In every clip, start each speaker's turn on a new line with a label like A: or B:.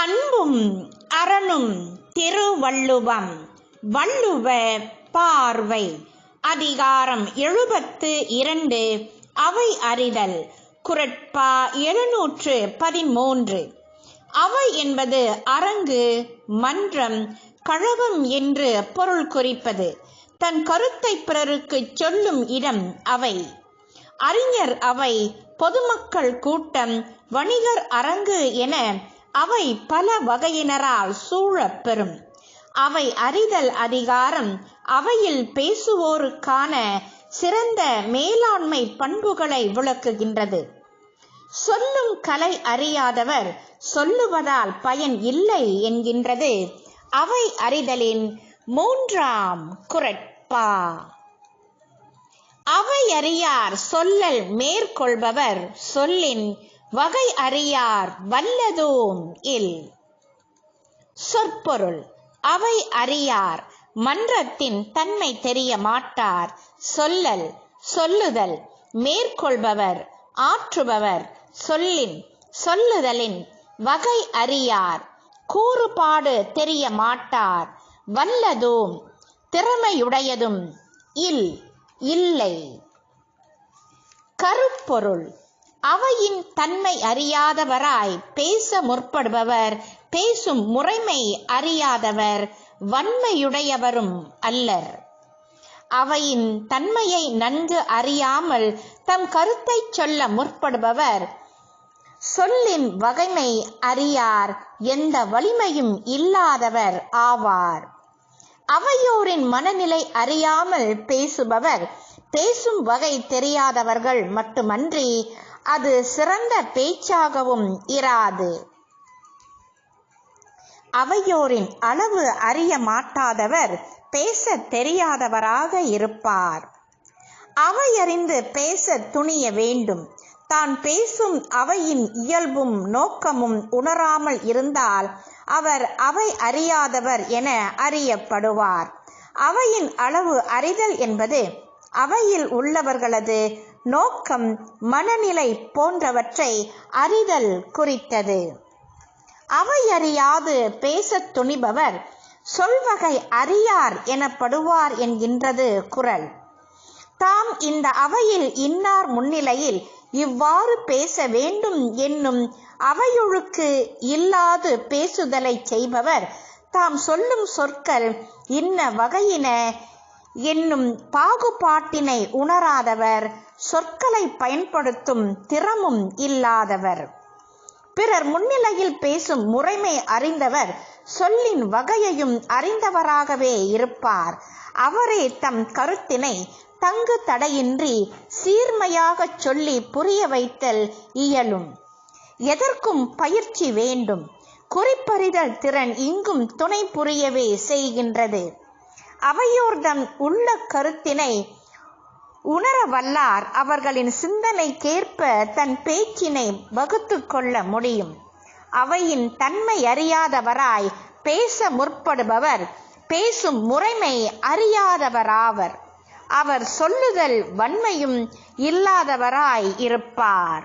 A: அன்பும் அரணும் திருவள்ளுவம். வள்ளுவ பார்வை. அதிகாரம் எழுபத்து இரண்டு. அவை அறிதல். குரட்பா எழுநூற்று பதிமூன்று. அவை என்பது அரங்கு மன்றம் கழகம் என்று பொருள் குறிப்பது. தன் கருத்தை பிறருக்கு சொல்லும் இடம் அவை. அறிஞர் அவை பொதுமக்கள் கூட்டம் வணிகர் அரங்கு என அவை பல வகையினரால் சூழப்பெறும். அவை அறிதல் அதிகாரம் அவையில் பேசுவோருக்கான சிறந்த மேலாண்மை பண்புகளை விளக்குகின்றது. சொல்லும் கலை அறியாதவர் சொல்லுவதால் பயன் இல்லை என்கின்றது. அவை அறிதலின் மூன்றாம் குரட்பா. அவை அறியார் சொல்லல் மேற்கொள்பவர் சொல்லின் வகை அறியார் வல்லதோம் இல். சொற்பொருள் அவை அறியார் மன்றத்தின் தன்மை தெரிய மாட்டார். சொல்லல் சொல்லுதல் மேற்கொள்பவர் ஆற்றுபவர் சொல்லின் சொல்லுதலின் வகை அறியார். கூறுபாடு தெரிய மாட்டார். வல்லதும் திறமையுடையதும் இல் இல்லை. கருப்பொருள் அவையின் தன்மை அறியாதவராய் பேச முற்படுபவர் பேசும் முறைமை அறியாதவர் வன்மையுடையவரும் அல்லர். அவையின் தன்மையை நன்கு அறியாமல் தம் கருத்தை சொல்ல முற்படுபவர் சொல்லின் வகைமை அறியார் எந்த வலிமையும் இல்லாதவர் ஆவார். அவையோரின் மனநிலை அறியாமல் பேசுபவர் பேசும் வகை தெரியாதவர்கள் மட்டுமன்றி அது சிறந்த பேச்சாகவும் இராது. அவையோரின் அளவு அறிய மாட்டாதவர் பேச தெரியாதவராக இருப்பார். அவையறிந்து பேச துணிய வேண்டும். தான் பேசும் அவையின் இயல்பும் நோக்கமும் உணராமல் இருந்தால் அவர் அவை அறியாதவர் என அறியப்படுவார். அவையின் அளவு அறிதல் என்பது அவையில் உள்ளவர்களது நோக்கம் மனநிலை போன்றவற்றை அறிதல் குறித்தது. அவையறியாது பேசத் துணிபவர் சொல்வகை அறியார் எனப்படுவார் என்கின்றது குரல். தாம் இந்த அவையில் இன்னார் முன்னிலையில் இவ்வாறு பேச வேண்டும் என்னும் அவையொழுக்கு இல்லாது பேசுதலை செய்பவர் தாம் சொல்லும் சொற்கள் இன்ன வகையின என்னும் பாகுபாட்டினை உணராதவர் சொற்களை பயன்படுத்தும் திறமும் இல்லாதவர். பிறர் முன்னிலையில் பேசும் முறைமை அறிந்தவர் சொல்லின் வகையையும் அறிந்தவராகவே இருப்பார். அவரே தம் கருத்தினை தங்கு தடையின்றி சீர்மையாகச் சொல்லி புரிய வைத்தல் இயலும். எதற்கும் பயிற்சி வேண்டும். குறிப்பறிதல் திறன் இங்கும் துணை புரியவே செய்கின்றது. அவையோர்தம் உள்ள கருத்தினை உணர வல்லார். அவர்களின் சிந்தனைக்கேற்ப தன் பேச்சினை வகுத்து கொள்ள முடியும். அவையின் தன்மை அறியாதவராய் பேச முற்படுபவர் பேசும் முறைமை அறியாதவராவர். அவர் சொல்லுதல் வன்மையும் இல்லாதவராய் இருப்பார்.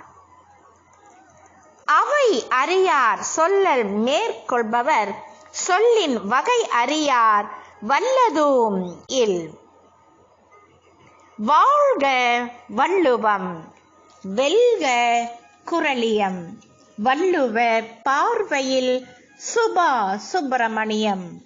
A: அவை அறியார் சொல்லல் மேற்கொள்பவர் சொல்லின் வகை அறியார் வல்லதூம் இல். வாழ்க வள்ளுவம் வெல்க குரலியம் வள்ளுவ பார்வையில் சுபா சுப்பிரமணியம்.